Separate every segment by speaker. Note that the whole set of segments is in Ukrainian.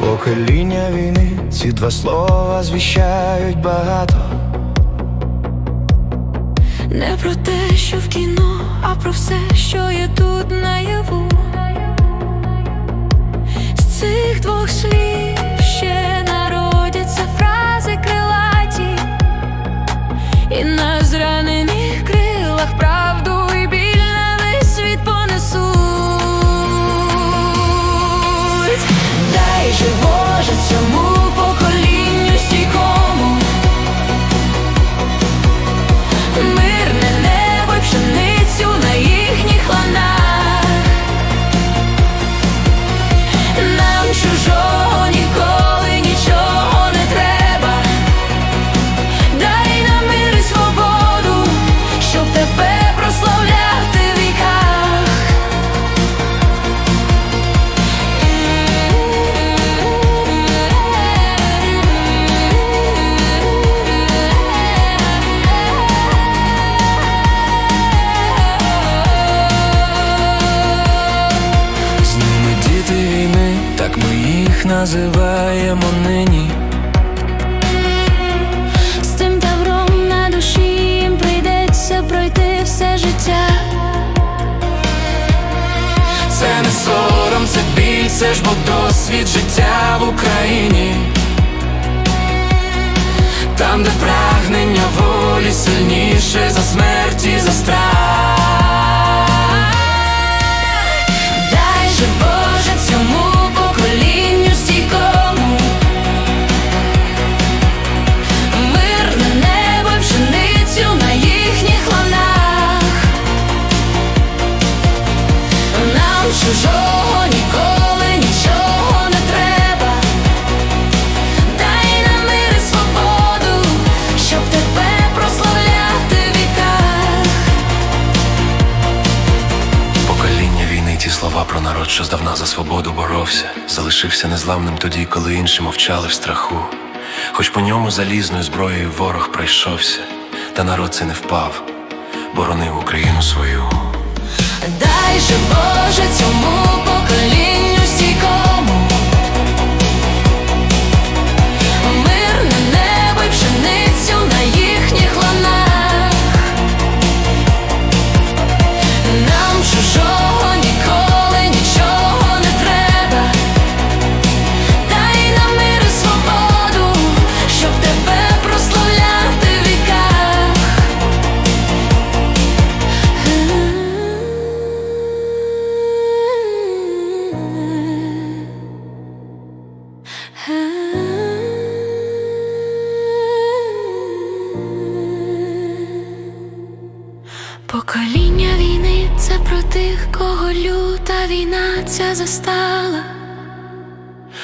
Speaker 1: покоління війни, ці два слова звіщають багато.
Speaker 2: Не про те, що в кіно, а про все, що є тут
Speaker 1: називаємо нині.
Speaker 2: З цим тавром на душі їм прийдеться пройти все життя.
Speaker 1: Це не сором, це біль, це ж бо досвід життя в Україні. Там, де прагнення волі сильніше за смерть і за страх.
Speaker 2: Чужого ніколи нічого не треба Дай нам мир і свободу, щоб тебе прославляти в віках
Speaker 3: Покоління війни, ті слова про народ, що здавна за свободу боровся, залишився незламним тоді, коли інші мовчали в страху. Хоч по ньому залізною зброєю ворог пройшовся, та народ це не впав, боронив Україну свою.
Speaker 2: Дай Боже цьому поколінню Покоління війни це про тих, кого люта війна ця застала.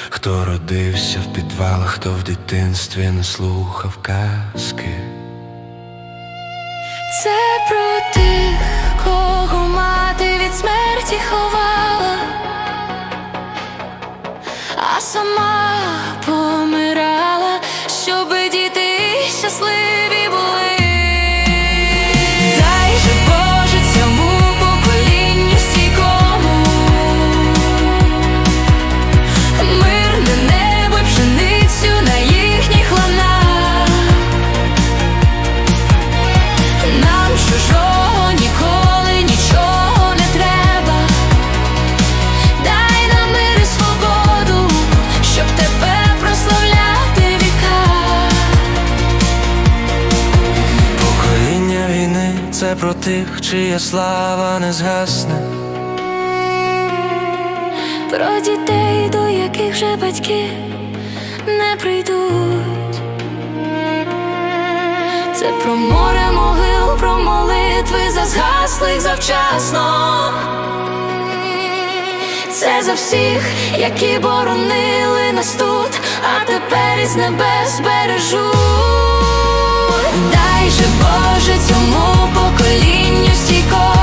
Speaker 1: Хто родився в підвалах, хто в дитинстві не слухав казки.
Speaker 2: Це про тих, кого мати від смерті ховала, а сама
Speaker 1: це про тих, чия слава не згасне.
Speaker 2: Про дітей, до яких вже батьки не прийдуть. Це про море могил, про молитви за згаслих завчасно. Це за всіх, які боронили нас тут, а тепер із небес бережуть. Боже цьому поколінню стійко